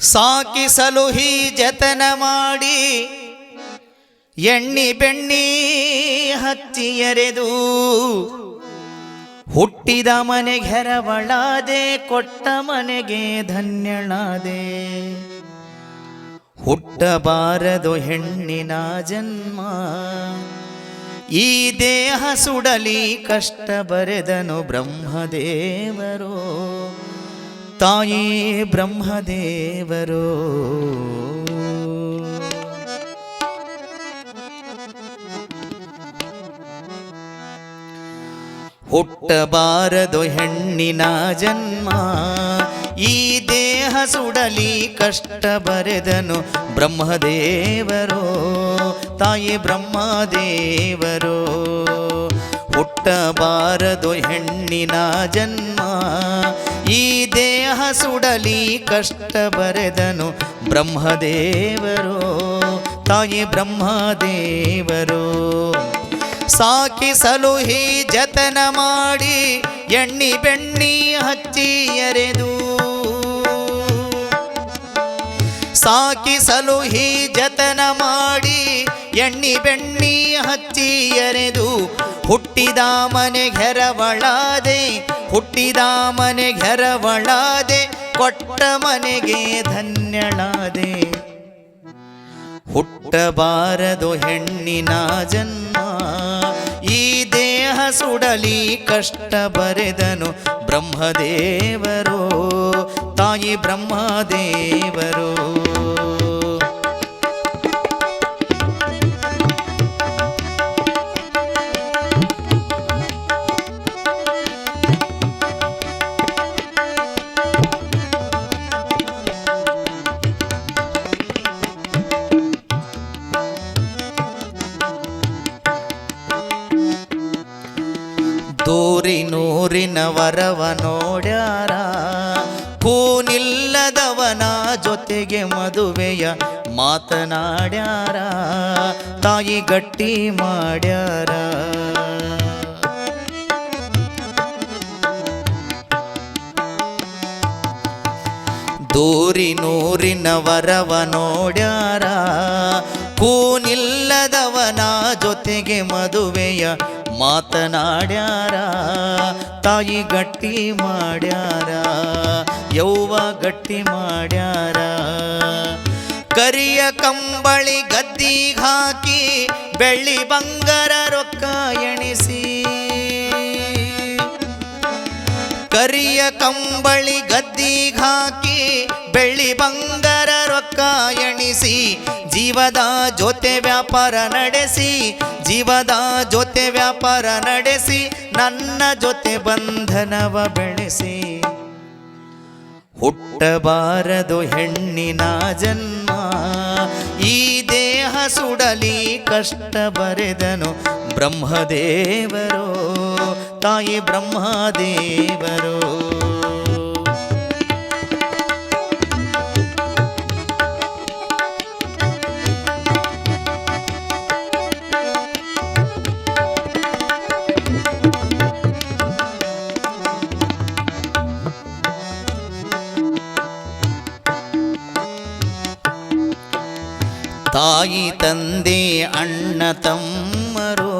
ಸಾಕಿಸಲು ಹೀ ಜತನ ಮಾಡಿ, ಎಣ್ಣಿ ಬೆಣ್ಣಿ ಹಚ್ಚಿ ಎರೆದು, ಹುಟ್ಟಿದ ಮನೆ ಹೆರವಳಾದೆ, ಕೊಟ್ಟ ಮನೆಗೆ ಧನ್ಯಳಾದೆ. ಹುಟ್ಟಬಾರದು ಹೆಣ್ಣಿನ ಜನ್ಮ, ಈ ದೇಹ ಸುಡಲಿ ಕಷ್ಟ ಬರೆದನು ಬ್ರಹ್ಮದೇವರು. ತಾಯಿ ಬ್ರಹ್ಮದೇವರು. ಹುಟ್ಟಬಾರದು ಹೆಣ್ಣಿನ ಜನ್ಮ, ಈ ದೇಹ ಸುಡಲಿ ಕಷ್ಟ ಬರೆದನು ಬ್ರಹ್ಮದೇವರು. ತಾಯಿ ಬ್ರಹ್ಮದೇವರು, ಹುಟ್ಟಬಾರದು ಹೆಣ್ಣಿನ ಜನ್ಮ, ಈ ದೇಹ ಸುಡಲಿ ಕಷ್ಟ ಬರೆದನು ಬ್ರಹ್ಮದೇವರು. ತಾಯಿ ಬ್ರಹ್ಮದೇವರು. ಸಾಕಿಸಲು ಹೀ ಜತನ ಮಾಡಿ ಎಣ್ಣಿ ಬೆಣ್ಣಿ ಹಚ್ಚಿ ಎರೆದು. ಸಾಕಿಸಲು ಹೀ ಜತನ ಮಾಡಿ ಎಣ್ಣಿ ಬೆಣ್ಣಿ ಹಚ್ಚಿ ಎರೆದು. ಹುಟ್ಟಿದ ಮನೆ ಘೆರವಳಾದೆ, ಹುಟ್ಟಿದ ಮನೆ ಘೆರವಳಾದೆ. ಕೊಟ್ಟ ಮನೆಗೆ ಧನ್ಯಳಾದೆ. ಹುಟ್ಟಬಾರದು ಹೆಣ್ಣಿನ ಜನ್ಮ. ಈ ದೇಹ ಸುಡಲಿ ಕಷ್ಟ ಬರೆದನು ಬ್ರಹ್ಮದೇವರು. ತಾಯಿ ಬ್ರಹ್ಮದೇವರು. ದೂರಿ ನೂರಿನ ವರವ ನೋಡ್ಯಾರ. ಕೂನಿಲ್ಲದವನ ಜೊತೆಗೆ ಮದುವೆಯ ಮಾತನಾಡ್ಯಾರ. ತಾಯಿ ಗಟ್ಟಿ ಮಾಡ್ಯಾರ. ದೂರಿ ನೂರಿನ ವರವ ನೋಡ್ಯಾರ. ಕೂನಿಲ್ಲದವನ ಜೊತೆಗೆ ಮದುವೆಯ ಮಾತನಾಡ್ಯಾರ, ತಾಯಿ ಗಟ್ಟಿ ಮಾಡ್ಯಾರ ಯೌವ ಗಟ್ಟಿ ಮಾಡ್ಯಾರ. ಕರಿಯ ಕಂಬಳಿ ಗದ್ದಿ ಹಾಕಿ, ಬೆಳ್ಳಿ ಬಂಗಾರ ರೊಕ್ಕ ಎಣಿಸಿ. ಕರಿಯ ಕಂಬಳಿ ಗದ್ದಿ ಹಾಕಿ ಬೆಳ್ಳಿ ಬಂಗಾರ ರೊಕ್ಕ ಎಣಿಸಿ, ಜೀವದ ಜೊತೆ ವ್ಯಾಪಾರ ನಡೆಸಿ, ಜೀವದ ಜೊತೆ ವ್ಯಾಪಾರ ನಡೆಸಿ, ನನ್ನ ಜೊತೆ ಬಂಧನವ ಬೆಳೆಸಿ. ಹುಟ್ಟಬಾರದು ಹೆಣ್ಣಿನ ಜನ್ಮ, ಈ ದೇಹ ಸುಡಲಿ ಕಷ್ಟ ಬರೆದನು ಬ್ರಹ್ಮದೇವರು, ತಾಯಿ ಬ್ರಹ್ಮದೇವರು. ತಾಯಿ ತಂದೆ ಅಣ್ಣ ತಮ್ಮರು,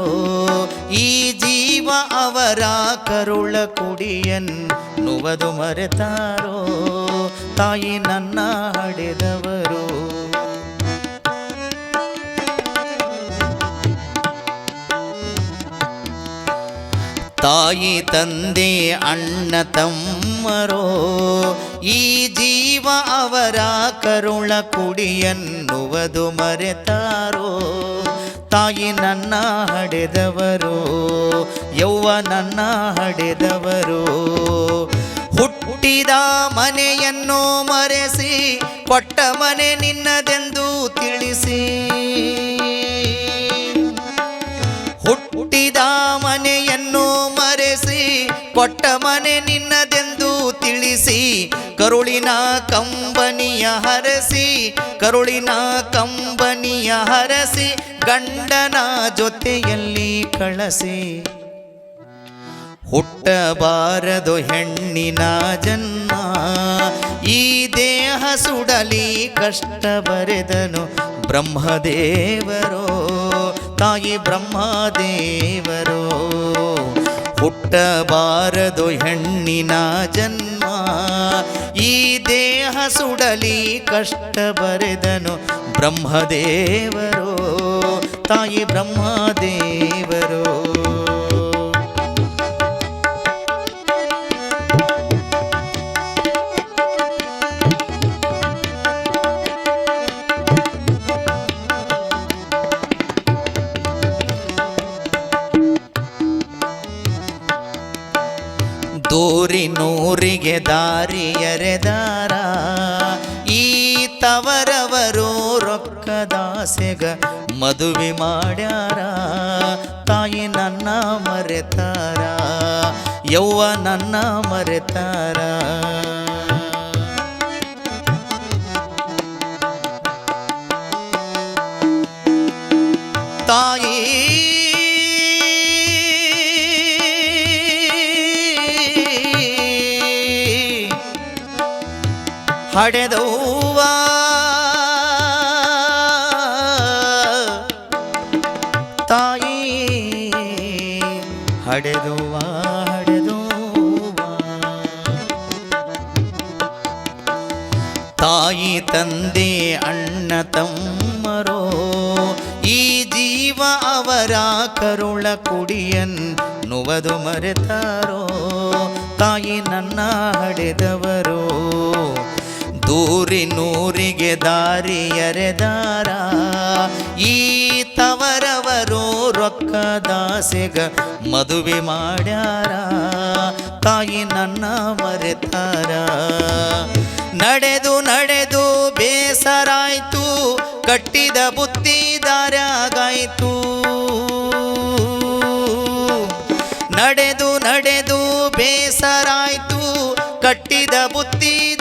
ಈ ಜೀವ ಅವರ ಕರುಳ ಕುಡಿಯನ್ನುವುದು ಮರೆತಾರೋ? ತಾಯಿ ನನ್ನ ಹಡೆದವರು. ತಾಯಿ ತಂದೆ ಅಣ್ಣ ತಮ್ಮರೋ ಈ ಜೀವ ಅವರ ಕರುಳ ಕುಡಿಯನ್ನುವುದು ಮರೆತಾರೋ? ತಾಯಿ ನನ್ನ ಹಡೆದವರು, ಯೌವ ನನ್ನ ಹಡೆದವರು. ಹುಟ್ಟಿದ ಮನೆಯನ್ನು ಮರೆಸಿ, ಕೊಟ್ಟ ಮನೆ ನಿನ್ನದೆಂದು ತಿಳಿಸಿ. ಹುಟ್ಟಿದ ಮನೆಯನ್ನು ಮರೆಸಿ, ಕೊಟ್ಟ ಮನೆ ನಿನ್ನದೆಂದು ತಿಳಿಸಿ ಕರುಳಿನ ಕಂಬನಿಯ ಹರಸಿ, ಕರುಳಿನ ಕಂಬನಿಯ ಹರಸಿ, ಗಂಡನ ಜೊತೆಯಲ್ಲಿ ಕಳಸಿ. ಹುಟ್ಟಬಾರದು ಹೆಣ್ಣಿನ ಜನ್ಮ, ಈ ದೇಹ ಸುಡಲಿ ಕಷ್ಟ ಬರೆದನು ಬ್ರಹ್ಮದೇವರೋ, ತಾಯಿ ಬ್ರಹ್ಮದೇವರೋ. ಹುಟ್ಟಬಾರದು ಹೆಣ್ಣಿನ ಜನ್ಮ. ಈ ದೇಹ ಸುಡಲಿ ಕಷ್ಟ ಬರೆದನು ಬ್ರಹ್ಮದೇವರು. ತಾಯಿ ಬ್ರಹ್ಮದೇವರೋ ದೂರಿ ನೂರಿಗೆ ದಾರಿಯರೆದಾರ ಈ ತವರವರು ರೊಕ್ಕದಾಸೆಗ ಮದುವೆ ಮಾಡ್ಯಾರ. ತಾಯಿ ನನ್ನ ಮರೆತಾರ ಯವ್ವ ನನ್ನ ಮರೆತಾರ. ಹಡೆದವ್ವ ತಾಯಿ, ಹಡೆದುವ, ಹಡೆದೂವ. ತಾಯಿ ತಂದೆ, ಅಣ್ಣ ತಮ್ಮರೋ, ಈ ಜೀವ ಅವರ ಕರುಳ ಕುಡಿಯನ್ ನುವದು ಮರೆತಾರೋ, ತಾಯಿ ನನ್ನ ಹಡೆದವರು. ದೂರಿ ನೂರಿಗೆ ದಾರಿಯರೆದಾರ ಈ ತವರವರು ರೊಕ್ಕದಾಸೆಗ ಮದುವೆ ಮಾಡ್ಯಾರ. ತಾಯಿ ನನ್ನ ಮರೆತಾರ. ನಡೆದು ನಡೆದು ಬೇಸರಾಯ್ತು. ಕಟ್ಟಿದ ಬುತ್ತಿ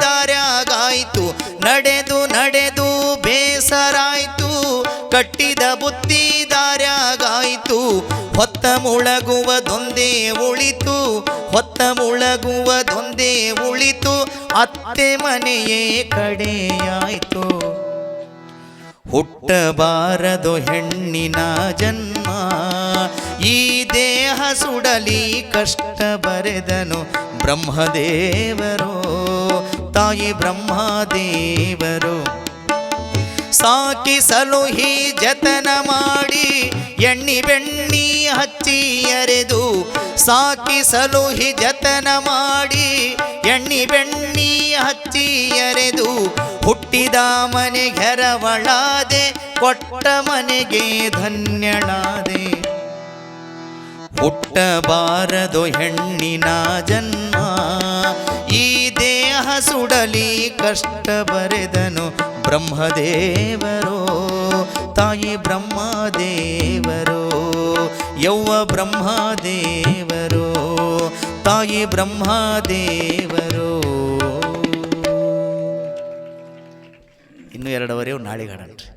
ದಾರ್ಯಾಗಾಯ್ತು ನಡೆದು ನಡೆದು ಬೇಸರಾಯಿತು. ಕಟ್ಟಿದ ಬುತ್ತಿ ದಾರ್ಯಾಗಾಯ್ತು. ಹೊತ್ತ ಮುಳಗುವದೊಂದೇ ಉಳಿತು. ಹೊತ್ತ ಮುಳಗುವದೊಂದೇ ಉಳಿತು. ಅತ್ತೆ ಮನೆಯೇ ಕಡೆಯಾಯ್ತು. ಹುಟ್ಟಬಾರದು ಹೆಣ್ಣಿನ ಜನ್ಮ. ಈ ದೇಹ ಸುಡಲಿ ಕಷ್ಟ ಬರೆದನು ಬ್ರಹ್ಮದೇವರು. ತಾಯಿ ಬ್ರಹ್ಮದೇವರು. ಸಾಕಿಸಲು ಹೀ ಜತನ ಮಾಡಿ ಎಣ್ಣಿ ಬೆಣ್ಣಿ ಹಚ್ಚಿ ಎರೆದು ಸಾಕಿಸಲು ಹಿ ಜತನ ಮಾಡಿ ಎಣ್ಣಿ ಬೆಣ್ಣಿ ಹಚ್ಚಿ ಎರೆದು ಹುಟ್ಟಿದ ಮನೆಗೆರವಳಾದೆ ಕೊಟ್ಟ ಮನೆಗೆ ಧನ್ಯಳಾದೆ. ಹುಟ್ಟಬಾರದು ಹೆಣ್ಣಿನ ಜನ್ಮ, ಈ ದೇಹ ಸುಡಲಿ ಕಷ್ಟ ಬರೆದನು ಬ್ರಹ್ಮದೇವರೋ. ತಾಯಿ ಬ್ರಹ್ಮದೇವರೋ, ಯೌವ ಬ್ರಹ್ಮದೇವರೋ, ತಾಯಿ ಬ್ರಹ್ಮದೇವರೋ. ಇನ್ನು ಎರಡವರೆಯು ನಾಳೆಗಾಡನ್ರಿ